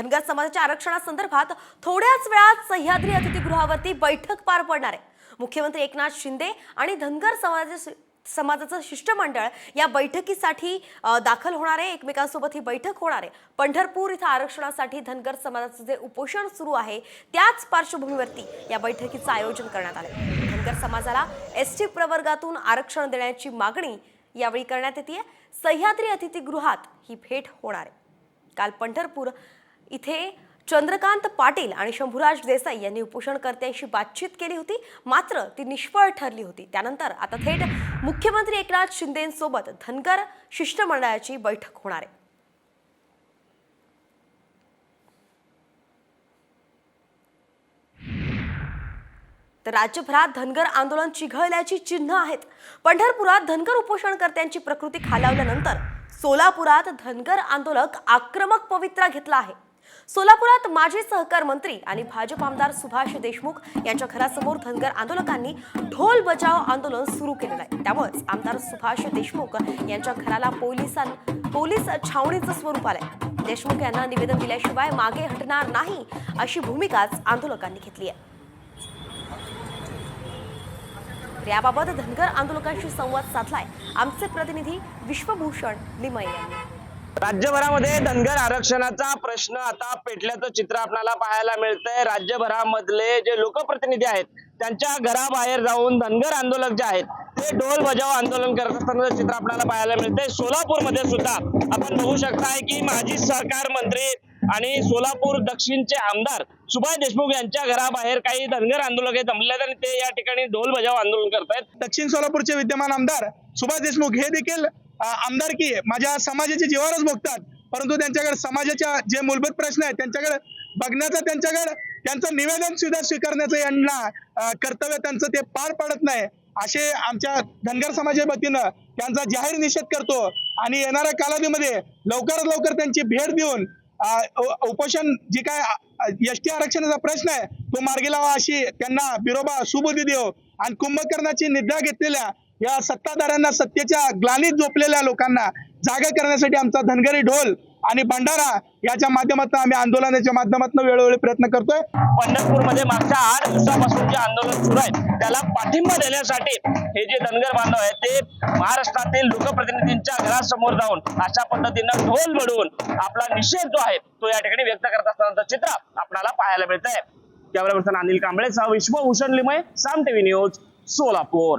धनगर समाजाच्या आरक्षणासंदर्भात थोड्याच वेळात सह्याद्री अतिथीगृहावरती बैठक पार पडणार आहे. मुख्यमंत्री एकनाथ शिंदे आणि धनगर समाजाचे समाजाचं शिष्टमंडळ या बैठकीसाठी दाखल होणार आहे. एकमेकांसोबत ही बैठक होणार आहे. पंढरपूर इथं आरक्षणासाठी धनगर समाजाचं जे उपोषण सुरू आहे त्याच पार्श्वभूमीवरती या बैठकीचं आयोजन करण्यात आलं धनगर समाजाला एस टी प्रवर्गातून आरक्षण देण्याची मागणी यावेळी करण्यात येते सह्याद्री अतिथीगृहात ही भेट होणार आहे. काल पंढरपूर इथे चंद्रकांत पाटील आणि शंभूराज देसाई यांनी उपोषणकर्त्यांशी बातचीत केली होती. मात्र ती निष्फळ ठरली होती. त्यानंतर आता थेट मुख्यमंत्री एकनाथ शिंदेसोबत धनगर शिष्टमंडळाची बैठक होणार आहे. तर राज्यभरात धनगर आंदोलन चिघळल्याची चिन्ह आहेत. पंढरपुरात धनगर उपोषणकर्त्यांची प्रकृती खालावल्यानंतर सोलापुरात धनगर आंदोलक आक्रमक पवित्रा घेतला आहे. सोलापुरात माजी सहकार मंत्री आणि भाजप आमदार सुभाष देशमुख यांच्या घरासमोर धनगर आंदोलकांनी ढोल बचाव आंदोलन सुरू केलेलं आहे. त्यामुळेच आमदार सुभाष देशमुख यांच्या घराला पोलिसां पोलीस छावणीचं स्वरूप आलंय. देशमुख यांना निवेदन दिल्याशिवाय मागे हटणार नाही अशी भूमिकाच आंदोलकांनी घेतली आहे. याबाबत धनगर आंदोलकांशी संवाद साधलाय. आमचे प्रतिनिधी विश्वभूषण लिमय यांनी. राज्यभरामध्ये धनगर आरक्षणाचा प्रश्न आता पेटल्याचं चित्र आपल्याला पाहायला मिळतंय. राज्यभरामधले जे लोकप्रतिनिधी आहेत त्यांच्या घराबाहेर जाऊन धनगर आंदोलक जे आहेत ते ढोल बजाव आंदोलन करत असताना चित्र आपल्याला पाहायला मिळतंय. सोलापूरमध्ये सुद्धा आपण बघू शकताय की माजी सहकार मंत्री आणि सोलापूर दक्षिणचे आमदार सुभाष देशमुख यांच्या घराबाहेर काही धनगर आंदोलक आहेत जमले आणि ते या ठिकाणी ढोल बजाव आंदोलन करतायत. दक्षिण सोलापूरचे विद्यमान आमदार सुभाष देशमुख हे देखील अ, आमदारकी माझ्या समाजाची जीवावरच बघतात परंतु त्यांच्याकडे समाजाच्या जे मूलभूत प्रश्न आहेत त्यांच्याकडे बघण्याचा त्यांच्याकडे त्यांचं निवेदन सुद्धा स्वीकारण्याचं यांना कर्तव्य त्यांचं ते पार पडत नाही. असे आमच्या धनगर समाजाच्या वतीनं त्यांचा जाहीर निषेध करतो. आणि येणाऱ्या कालावधीमध्ये लवकरात लवकर त्यांची भेट देऊन उपोषण जी काय एस टी आरक्षणाचा प्रश्न आहे तो मार्गी लावा अशी त्यांना बिरोबा सुबुद्धी देव आणि कुंभकर्णाची निद्रा घेतलेल्या या सत्ताधाऱ्यांना सत्तेच्या ग्लानीत झोपलेल्या लोकांना जागा करण्यासाठी आमचा धनगरी ढोल आणि भंडारा याच्या माध्यमातून आम्ही आंदोलनाच्या माध्यमातून वेळोवेळी प्रयत्न करतोय. पंढरपूरमध्ये मागच्या आठ दिवसापासून जे आंदोलन सुरू आहे त्याला पाठिंबा देण्यासाठी हे जे धनगर बांधव आहेत ते महाराष्ट्रातील लोकप्रतिनिधींच्या घरासमोर जाऊन अशा पद्धतीनं ढोल बडवून आपला निषेध जो आहे तो या ठिकाणी व्यक्त करत असतानाचं चित्र आपल्याला पाहायला मिळत आहे त्याबरोबर अनिल कांबळे सह विश्वभूषण लिमय साम टीव्ही न्यूज सोलापूर.